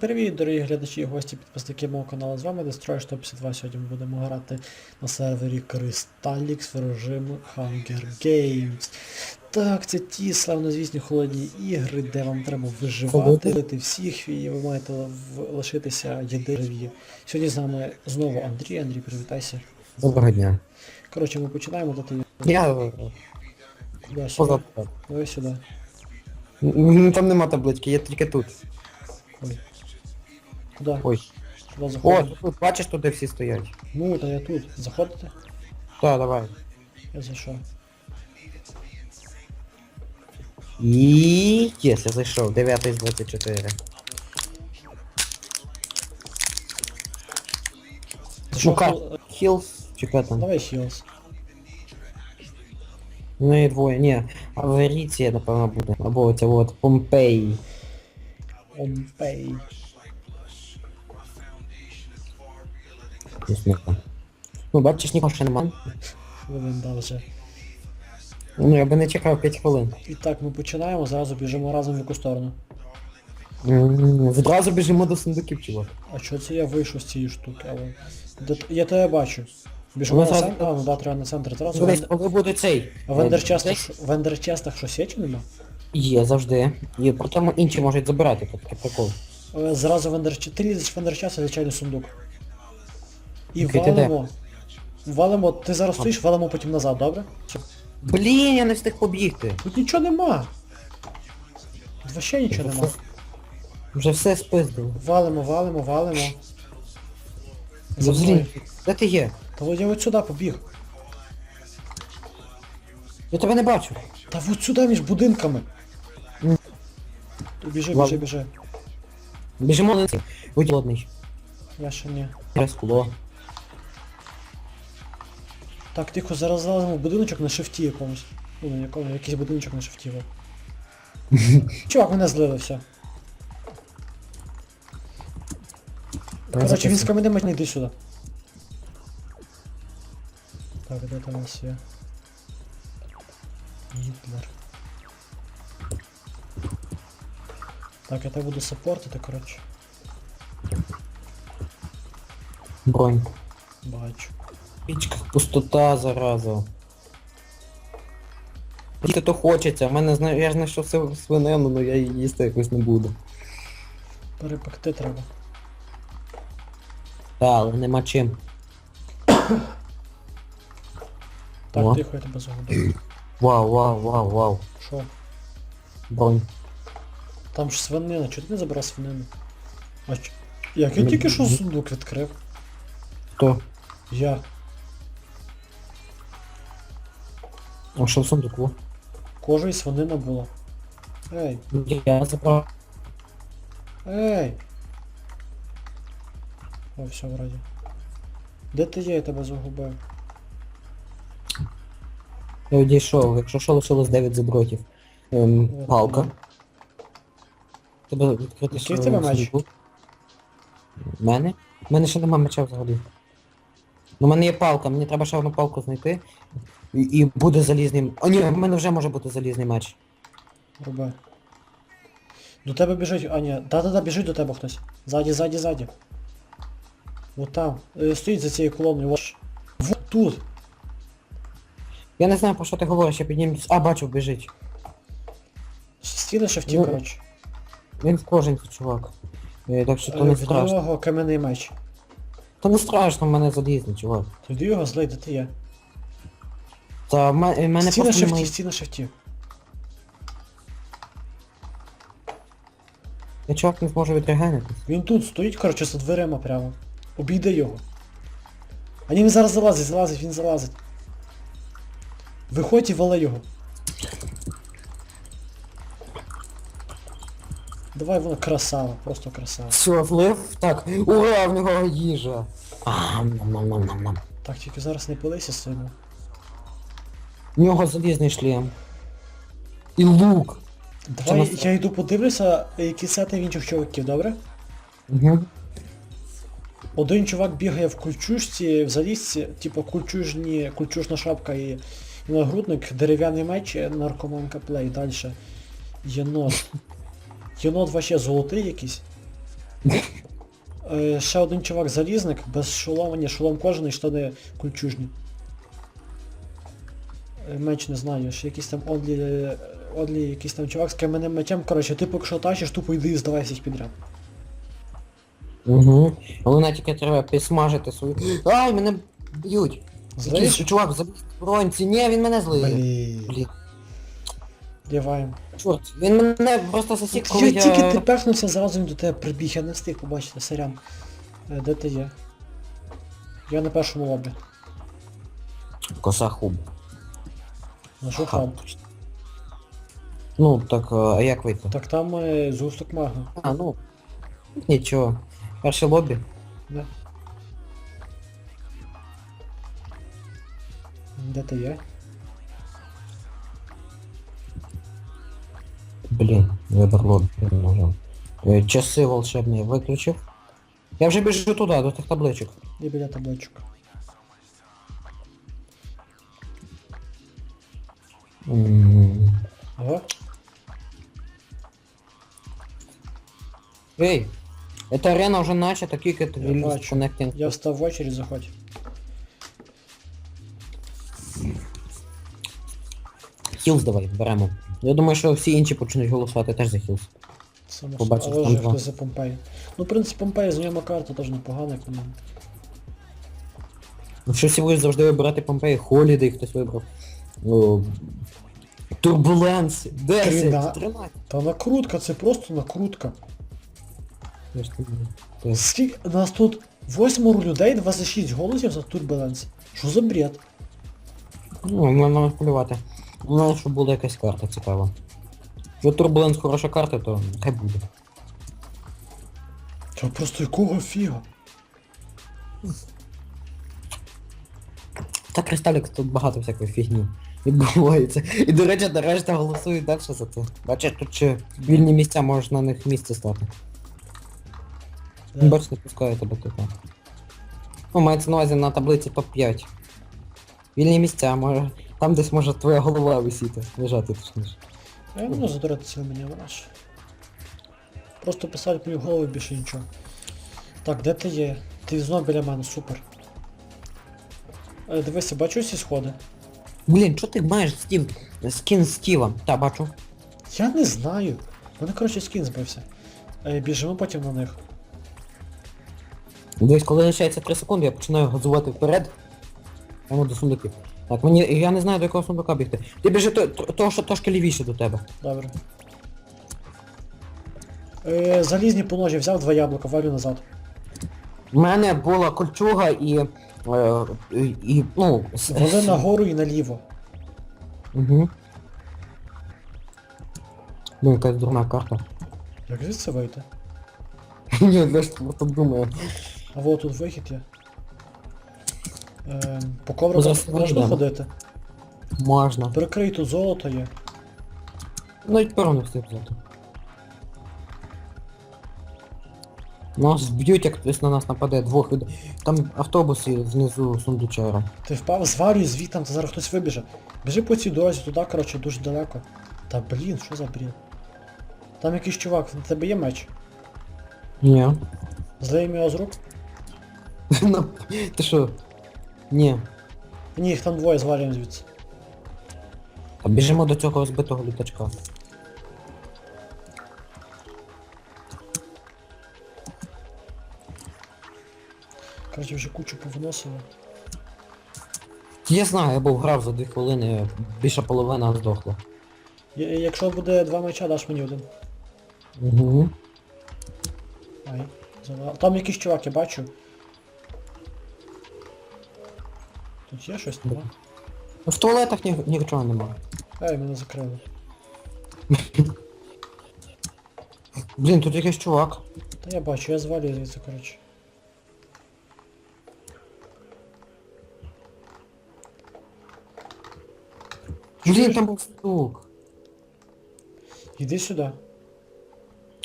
привіт, дорогі глядачі і гості, підписники мого каналу. З вами Destroy 152. Сьогодні ми будемо грати на сервері Crystallix в режимі Hunger Games. Так, це ті славнозвісні холодні ігри, де вам треба виживати, бити всіх, і ви маєте лишитися єдинові. Сьогодні з нами знову Андрій. Андрій, привітайся. Доброго дня. Коротше, ми починаємо дати Я куди сюди. Давай сюди. Там нема таблички, є тільки тут. Ой. Куди? Ой. Куди О, заходити? тут бачиш, туди всі стоять. Ну, та я тут. Заходите? Так, давай. Я зайшов. І єс, я зайшов. 9 з 24. Зайшов. Мука. Хілс. Яка там? Давай хілс. Ну і двоє. Ні. Аверіція, напевно, буде. Або оця от Помпеї. Омпей. Не смішно. Ну, бачиш, нікого ще нема. Хвилин вже. Ну, я би не чекав 5 хвилин. І так, ми починаємо, зразу біжимо разом в яку сторону. М, Відразу біжимо до сундуків, чувак. А чого це я вийшов з цієї штуки, але. Де т- Я тебе бачу. Біжимо на зразу- центр. А, ну да, треба на центр. Зразу Дивись, коли буде цей. А в ендерчестах, Десь що- в чи нема? Є завжди. І при тому інші можуть забирати, це такий прикол. Е, Зразу в ендерчест. Ти лізеш в ендерчест, звичайний сундук. І Окей, ти де? валимо. Валимо, ти зараз стоїш, валимо потім назад, добре? Блін, я не встиг побігти. Тут нічого нема. Тут вообще нічого нема. Вже все спиздило. Валимо, валимо, валимо. За мною. Завжди. Де ти є? Та от я от сюди побіг. Я тебе не бачу. Та от сюди між будинками. М. Біжи, біжи, Ладно. біжи. Біжимо на це. Будь голодний. Я ще ні. Скло. Так, тихо, зараз залазимо в будиночок на шифті якомусь. Ну, на якому, якийсь будиночок на шифті. Чувак, мене злили все. Короче, він з каменем не йди сюди. Так, де там у нас є? Гітлер. Так, я тебе буду саппортити, коротше. Бронь. Бачу. Пічка, пустота, зараза. Їсти то хочеться, в мене я ж знайшов все свинину, але я її їсти якось не буду. Перепекти треба. Та, але нема чим. Так, О. тихо, я тебе загубив. Вау, вау, вау, вау. Що? Бронь. Там ж свинина, чого ти не забрав свинину? А ч... Як я тільки що сундук відкрив? Хто? Я. А що в сундуку? Кожа і свинина була. Ей, Я забрав. ей! О, все вроді. Де ти є, я тебе загубив? Я одійшов, якщо що лишилось 9 задротів. Ем, палка. Тебе відкрити Який в тебе меч? У мене? У мене ще нема меча взагалі. Ну, в мене є палка, мені треба ще одну палку знайти. І, і буде залізний. О, ні, в мене вже може бути залізний меч. Роби. До тебе біжить, а ні, да-да-да, біжить до тебе хтось. Ззаді, ззаді, ззаді. Вот там. Е, Стоїть за цією колоною. Вот. Вот тут. Я не знаю про що ти говориш, я піднімусь. А, бачу, біжить. Стіли шифтів, Ну, коротше. Він в коженці, чувак. Е, Так що то Е, не В страшно. нього кам'яний меч. То не страшно, в мене залізний, чувак. Тоді його злий, де ти є. Та в мене, в мене Стіна просто шифті, немає... стіна шифті. Я чувак не зможу відрегенитись. Він тут стоїть, коротше, за дверима прямо. Обійде його. А ні, він зараз залазить, залазить, він залазить. Виходь і вали його. Давай воно красава, просто красава. Все, влив? Так. Ура, в нього їжа. А, нам нам нам нам Так, тільки зараз не пилися сильно. В нього залізний шлем. І лук. Давай нас- я йду подивлюся, які сети в інших чуваків, добре? Угу. Один чувак бігає в кульчужці, в залізці, типу кульчужні, кульчужна шапка і, і нагрудник, дерев'яний меч, наркоманка плей, далі. Єнот. Єнот вообще золотий якийсь. Е, ще один чувак залізник, без шолома, ні, шолом кожаний, штани кульчужні. Меч не знаю, ще якийсь там одлі, одлі якийсь там чувак з каменним мечем, коротше, ти поки що тащиш, тупо йди і здавайся всіх підряд. Угу. Але тільки треба підсмажити свою. Ай, мене б'ють. Якийсь Злиш? чувак забив бронці. Ні, він мене злий. Блін. Блін. Діваємо. Чорт, він мене просто засік, коли Я я... тільки ти пехнувся, зразу він до тебе прибіг, я не встиг побачити, сорян. Е, Де ти є? Я на першому лобі. Коса хуб. Нашов Ха. хаб. Ну, так, е, а як вийти? Так там е, згусток мага. А, ну. Нічого. Перше лобі. Да. Де ти є? Блін, вибор лобі не можу. Е, Часи волшебні виключив. Я вже біжу туди, до тих табличок. І біля табличок. Ага. Эй, эта арена уже начата, кикет Я релиз бачу. Я встав в очередь, заходь. Хілз давай, беремо. Я думаю, що всі інші почнуть голосувати теж за хілз. Само Побачив, собою. Але вже два. хтось за Помпеї. Ну, в принципі, Помпеї знайома карта теж непогана, як на мене. Ну що всі будуть завжди вибирати Помпеї, Холідей хтось вибрав. О, Турбуленс, 10, 13. Та накрутка, це просто накрутка. Скільки нас тут восьмеро людей, 26 голосів за турбуленс. Що за бред? Ну, можна полювати. Ну, щоб була якась карта цікава. Якщо Турбуленс хороша карта, то хай буде. Та просто якого фіга? Та Кристалік тут багато всякої фігні відбувається. І до речі, до решта голосують далі за це. Бачиш, тут ще вільні місця, можеш на них місце стати. Бач, не пускаю тебе тут. Ну, мається на увазі на таблиці топ-5. Вільні місця, може. Там десь може твоя голова висіти, лежати точніше. Я не можу задуратися мене враж. Просто писати мою голову більше нічого. Так, де ти є? Ти знову біля мене, супер. Е, дивися, бачу всі сходи. Блін, що ти маєш Стів? Скін Стіва? Та, бачу. Я не знаю. Мене, коротше, скін збився. Е, біжимо потім на них. Дивись, коли лишається 3 секунди, я починаю газувати вперед. Прямо до сундуків. Так, мені. Я не знаю до якого сундука бігти. Ти біжи то, то, що трошки лівіше до тебе. Добре. Е, залізні поножі взяв два яблука, валю назад. У мене була кольчуга і. Е, і, ну. с- нагору і наліво. Угу. Ну, якась дурна карта. Як звідси вийти? Ні, я ж просто думаю. А вот тут вихід є. Е, по Ну, зараз можна вийдемо. ходити. Можна. Прикрий тут золото є. Навіть перо не встиг взяти. Нас б'ють, як хтось на нас нападе, двох людей. Там автобуси знизу сундучара. Ти впав, звалюй звітом, та зараз хтось вибіже. Біжи по цій дорозі туди, коротше, дуже далеко. Та блін, що за бред? Там якийсь чувак, на тебе є меч. Ні. Злий його з рук? Ну, Ти що? Ні. Ні, їх там двоє звалюємо звідси. А біжимо до цього збитого літачка. Коротше, вже кучу повиносили. Я знаю, я був грав за дві хвилини, більше половина здохла. Я- Якщо буде два меча, даш мені один. Угу. Ай. зала- Там якийсь чувак, я бачу. Тут є щось, нема? В туалетах ні, нічого немає. Ей, мене закрили. Блін, тут якийсь чувак. Та я бачу, я звалюю звідси, коротше. Блін, там был стук. Иди сюда.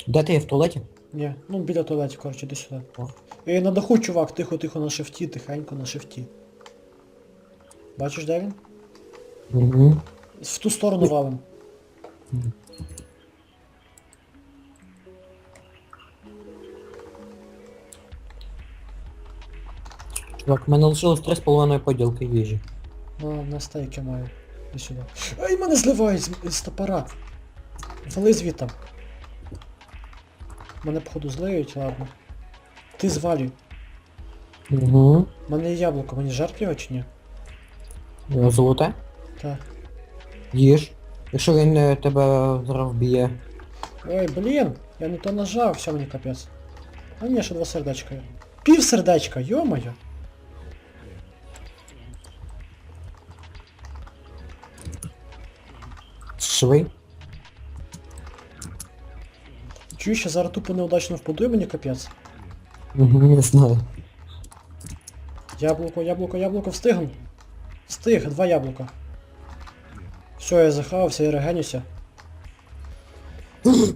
Да ты є в туалете? Не, ну біля туалетів, короче, іди сюди. О. Ей, на даху, чувак, тихо-тихо на шифті, тихенько на шифті. Бачиш, де він? Угу. В ту сторону валим. Чувак, в мене лишилось 3,5 поділки їжі. Ну, на стейки маю. Іди сюди. Ай, мене зливають з, з топора. Вали звідти. Мене походу злиють, ладно. Ти звалюй. Угу. У мене є яблуко, мені жарт його чи ні? Золоте? Так. Їж. Якщо він е, тебе зараз вб'є. Ой, блін, я не то нажав, все мені капець. А ні, ще два сердечка. Пів сердечка, йо-моє. Шви. Чую, що зараз тупо неудачно впаду і мені капець. Не знаю. Яблуко, яблуко, яблуко, встигну. Встиг, два яблука. Все, я захавався, я регенюся.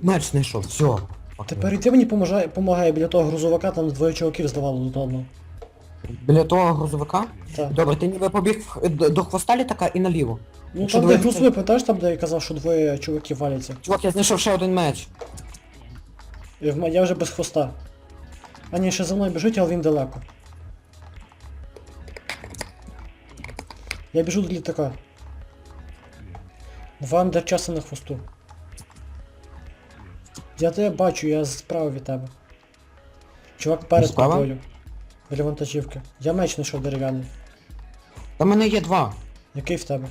Меч знайшов, все. Тепер і ти мені помагає, помагає біля того грузовика, там двоє чуваків здавало до одного. Біля того грузовика? Так. Добре, ти ніби побіг в- до, до хвоста літака і наліво. Ну Якщо там, де двоє- грузовик, пам'ятаєш, там, де я казав, що двоє чуваків валяться. Чувак, я знайшов ще один меч. І в м- Я вже без хвоста. А ні, ще за мною біжить, але він далеко. Я біжу до літака. Два андерчаса на хвосту. Я тебе бачу, я справа від тебе. Чувак перед Справа? тобою. Біля вантажівки. Я меч знайшов дерев'яний. Та в мене є два. Який в тебе?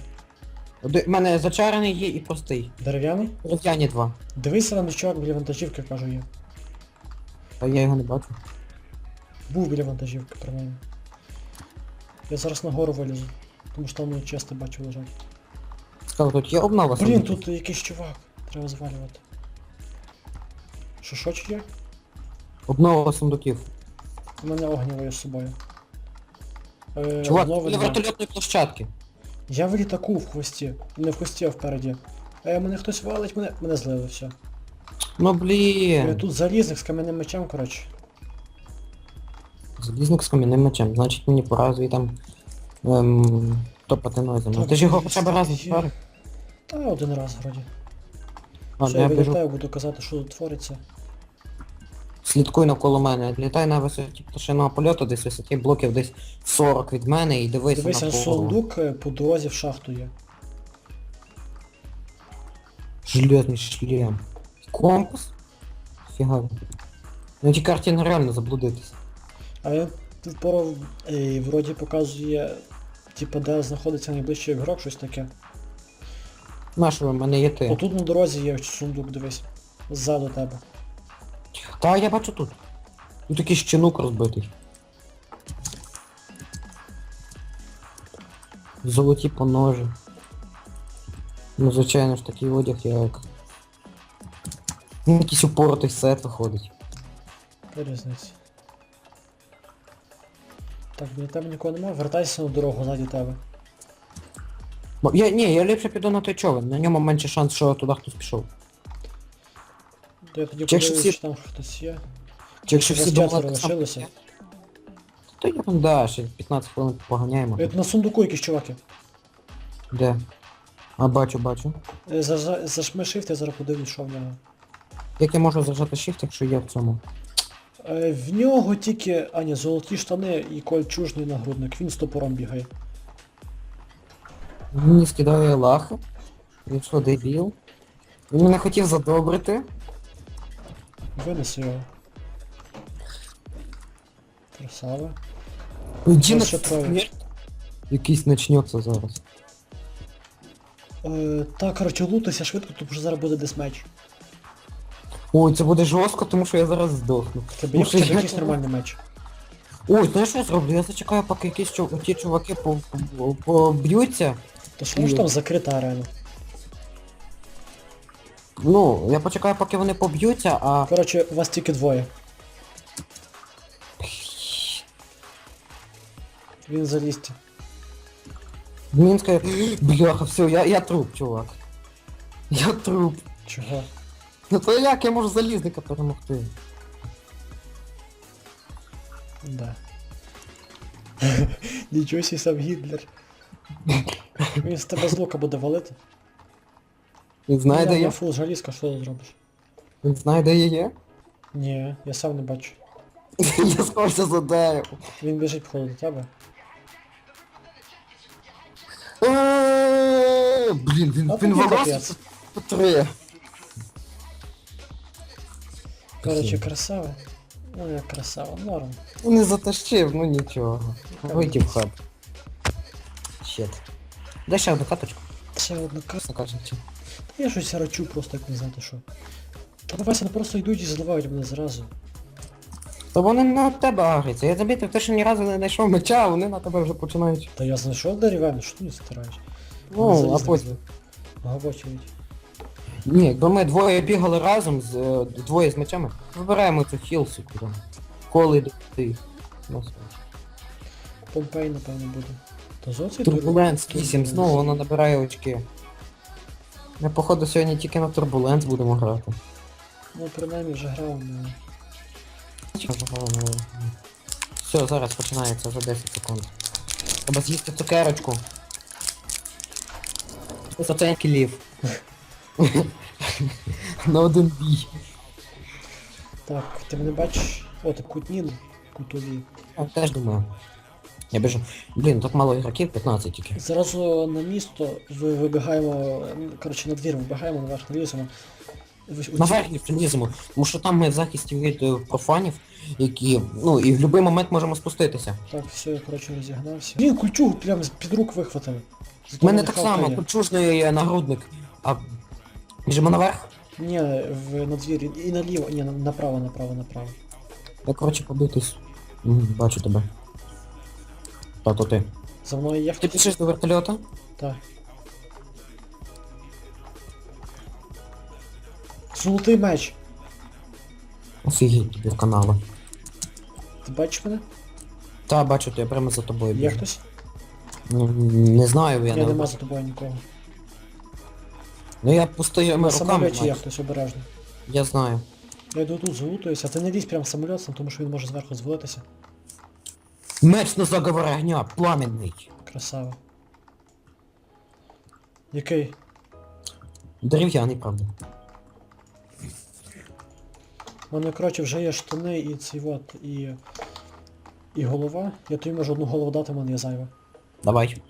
Оди- В мене зачарений є і простий. Дерев'яний? Роздяні два. Дивися на чувак біля вантажівки, кажу я. Та я його не бачу. Був біля вантажівки, принаймні. Я зараз на гору вилізу. Тому що там чисто бачу лежать. Сказав, тут є обнова. Блін, тут якийсь чувак. Треба звалювати. Що що чи є? Обнова сундуків. У мене огнєво є з собою. Е, Чувак, знову біля нема. вертольотної площадки. Я в літаку в хвості. Не в хвості, а впереді. Е, мене хтось валить, мене. Мене злили, все. Ну Е, блін. тут залізник з кам'яним мечем, коротше. Залізник з кам'яним мечем. Значить мені пора звітам ем, топати нозами. Так, Ти ж його хоча б раз є. відпарив. Та один раз вроді. Все, я я біжу. вилітаю, буду казати, що тут твориться. Слідкуй навколо мене. Літай на висоті пташиного польоту, десь висоті блоків десь 40 від мене і дивися Дивися, навколо. сундук е, по дорозі в шахту є. Железний шлем. Компас? Фіга. На цій карті нереально заблудитись. А він пору е, вроді показує, типа, де знаходиться найближчий ігрок, щось таке. Нашого в мене є ти. Отут на дорозі є сундук, дивись. Ззаду тебе. Та я бачу тут. Тут якийсь щенук розбитий. Золоті поножі. Ну, звичайно ж такий одяг як. Ну, якийсь упоротий сет виходить. Різниця. Так, біля тебе нікого немає, вертайся на дорогу ззаді тебе. Бо я, ні, я ліпше піду на той човен, на ньому менше шанс, що туди хтось пішов. То я тоді Чи якщо всі- чи там хтось є. Чи якщо всі думали, так само-. То я там да, ще 15 хвилин поганяємо. Е, На сундуку якісь чуваки. Де? А бачу, бачу. Е, зажа- Зажми shift, я зараз подивлюсь, що в нього. Як я можу зажати shift, якщо я в цьому? Е, В нього тільки, а ні, золоті штани і кольчужний нагрудник, він з топором бігає. Він мені скидає лахи. Він що, дебіл? Він мене хотів задобрити. Винеси його. Красава. Іди на смерть. Якийсь начнеться зараз. Е, так, коротше, лутайся швидко, тому що зараз буде десмеч. Ой, це буде жорстко, тому що я зараз здохну. Тебе є що хоча б я- якийсь нормальний меч. Ой, знаєш що я зроблю? Я зачекаю, поки якісь чу- ті чуваки по- по- поб'ються. То що там закрита арена? Ну, я почекаю, поки вони поб'ються, а. Коротше, у вас тільки двоє. Він залізти. Він скаже, бляха, все, я, я труп, чувак. Я труп. Чого? Ну то як я можу залізника перемогти? Да. Нічого сі сам Гітлер. Він з тебе з лука буде валити. Він знає, де я, я я? фул жалізка, що ти зробиш? Він знає, де я є? Ні, я сам не бачу. Я сховався за дерево. Він біжить походу до тебе. Е, Блін, він, А він тобі вилазить капець. по три. Коротше, Окей. красава. Ну як красава, норм. Ну, Не затащив, ну нічого. Вийти в хаб. Щет. Дай ще одну каточку, Ще одну карту. чесно кажучи. Та я щось рачу просто як не знати що. Та Вася, ну просто йдуть і заливають мене зразу. То вони на тебе агряться. Я замітив, ти ще ні разу не знайшов меча, а вони на тебе вже починають. Та я знайшов дерев'яну, що ти не стираєш? Ну, а потім. Гавочують. Ні, якби ми двоє бігали разом з е, двоє з мечами, вибираємо цю хілсу куди. Коли ти. Ну, Помпей, напевно, буде. Та зовсім Турбуленс 8, знову вона набирає очки. Ми походу сьогодні тільки на Турбуленс будемо грати. Ну, принаймні вже грав на... Все, зараз починається за 10 секунд. Треба з'їсти цукерочку. Оце кілів. На один бій. Так, ти мене бачиш? О, ти кутнін. Кутові. Я теж думаю. Я біжу. Блін, тут мало ігроків, 15 тільки. Зразу на місто ви- вибігаємо, коротше, на двір вибігаємо, наверх не ліземо. Наверх не ліземо, тому що там ми в захисті від е, профанів, які, ну, і в будь-який момент можемо спуститися. Так, все, я, коротше, розігнався. Блін, культюгу прям з- під рук вихватили. У мене так само, тут чужний нагрудник. А біжимо наверх? Ні, в на двір і наліво, ні, направо, направо, направо. Я, коротше, побитись. Бачу тебе. Та то ти. За мною є Ти хтось? пішеш до вертольота? Так. Золотий меч. Офігеть тобі в каналу. Ти бачиш мене? Та, бачу, ти я прямо за тобою Є біжу. хтось? М, Не знаю, я Я не... нема за тобою нікого. Ну я пустими На руками. самоліті є хтось обережно. Я знаю. Я йду тут залутуюся, а ти не лізь прямо в самоліт, сам, тому що він може зверху звалитися. Меч на заговор огня, пламенний. Красава. Який? Дерев'яний, правда. У мене, коротше, вже є штани і цей от, і. І голова. Я тобі можу одну голову дати, в мене є зайва. Давай.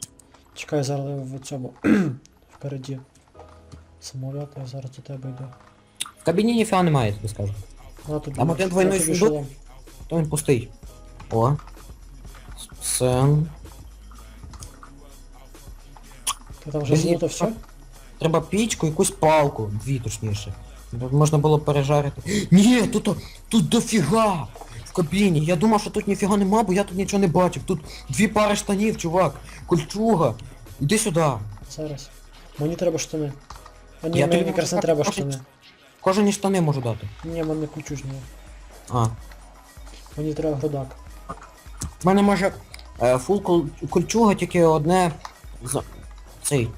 Чекай, зараз в цьому. Впереді. Самоліт, я зараз до тебе йду. В кабіні ніфіга немає, я тобі скажу. На тобі. Там один двойний шолом. То він пустий. О. Сен. Ти там вже Блін, золото все? Треба пічку, якусь палку, дві точніше. Щоб Можна було пережарити. Ні, тут, тут дофіга! В кабіні. Я думав, що тут ніфіга нема, бо я тут нічого не бачив. Тут дві пари штанів, чувак. Кольчуга. Іди сюди. Зараз. Мені треба штани. А ні, Я мені тобі якраз не можу треба так штани. Кожені штани можу дати. Ні, мене кучужні. А. Мені треба грудак. В мене може фул кол- кольчуга, тільки одне за цей.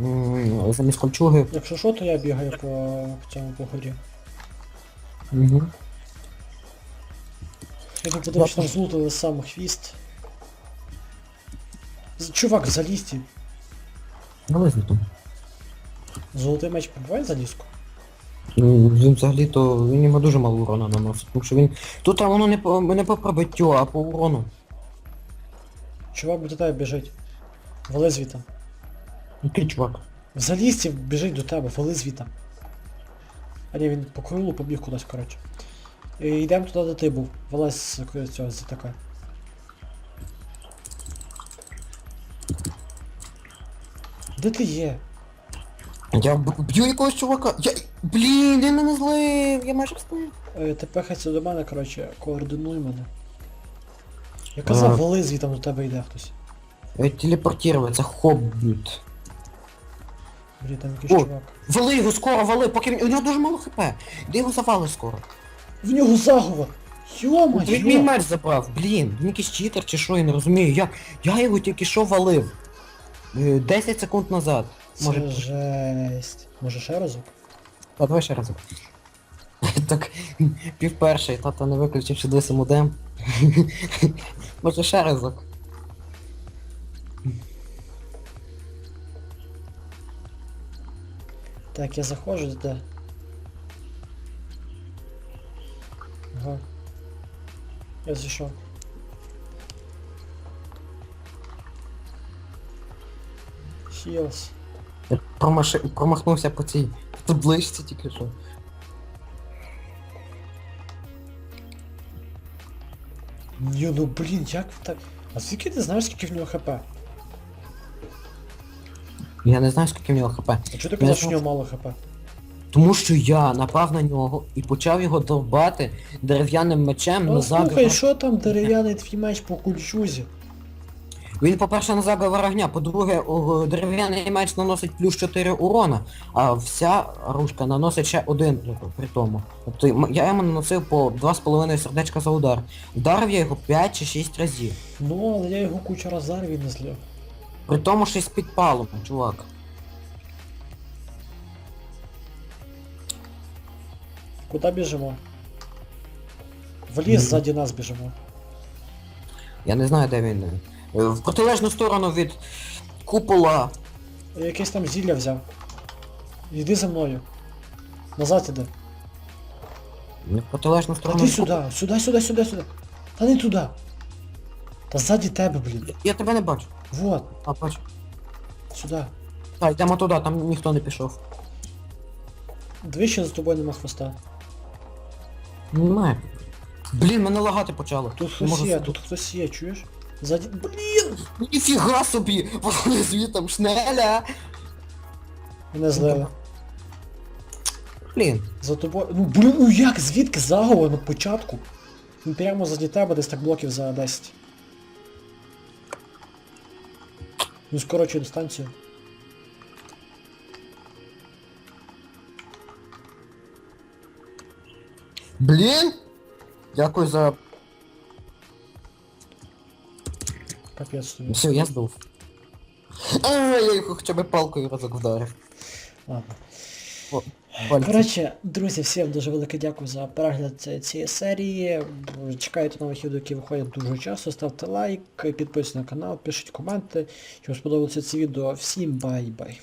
м, Замість кольчуги. Якщо що, то я бігаю по, по цьому по горі. Угу. Я тут подивився, там злутали сам хвіст. З- Чувак, в залізті. Нализни там. Золотий меч побуває залізку? Ну, Він взагалі-то він йому дуже мало урона наносить, тому що він. Тут а воно не по не по пробиттю, а по урону. Чувак до тебе біжить. Вали звіта. Який чувак. В залізці біжить до тебе, вали звіта. А ні, він по крилу побіг кудись, коротше. І йдемо туди, де ти був. Вилазь з цього з така. Де ти є? Я б'ю якогось чувака. Я. Блін, він мене злив, я майже встиг. Е, ти пехайся до мене, коротше, координуй мене. Я казав, вали звітом до тебе йде хтось. Телепортироваться, хоббіт. Блін, там якийсь О. чувак. Вали його скоро, вали, поки він- у нього дуже мало хп. Де його завали скоро? В нього заговор! Він мій меч забрав, блін, він якийсь читер чи що, я не розумію. Я, я його тільки що валив. Е, 10 секунд назад. Це Може, жесть. Може ще разок? А давай ще разок. Так, пів перший, тато не виключив ще досі модем. Може ще разок. Так, я заходжу де. Ага. Я зійшов. Хілс. Я промаши... промахнувся по цій табличці тільки що. Ні, ну блін, як так. А звідки ти знаєш, скільки в нього хп? Я не знаю, скільки в нього хп. А чого ти казав, що в нього мало хп? Тому що я напав на нього і почав його довбати дерев'яним мечем Ну назад. слухай, що там дерев'яний твій меч по кульчузі? Він, по-перше, на заговор огня, по-друге, дерев'яний меч наносить плюс 4 урона, а вся рушка наносить ще один при тому. Тобто я йому наносив по 2,5 сердечка за удар. Вдарив я його 5 чи 6 разів. Ну, але я його кучу раз зараз він не злив. При тому ще й з підпалом, чувак. Куди біжимо? В ліс ззаді нас біжимо. Я не знаю, де він. Е, В протилежну сторону від купола. Я якесь там зілля взяв. Йди за мною. Назад іди. Не в протилежну Та сторону. ти від сюди, сюди, сюди, сюди, сюди. Та не туди. Та ззаді тебе, блін. Я тебе не бачу. Вот, А, бачу. сюди. Так, йдемо туди, там ніхто не пішов. Двічі за тобою нема хвоста. Немає. Блін, мене лагати почало. Тут хтось є, тут хтось є, чуєш? Ззаді. Блін! Ніфіга собі! Вони звітом шнеля! Мене злили. Блін. За тобою. Ну блін, ну як? Звідки заговор на початку? Він прямо заді тебе десь так блоків за 10. Ну скорочуй дистанцію. Блін! Дякую за... Капець тобі. Все, я здув. А, я їх хоча б палкою разок вдарив. Ладно. О, пальці. Коротше, друзі, всім дуже велике дякую за перегляд цієї серії. Чекайте нових відео, які виходять дуже часто. Ставте лайк, підписуйтесь на канал, пишіть коменти. Якщо вам сподобалося це відео, всім бай-бай.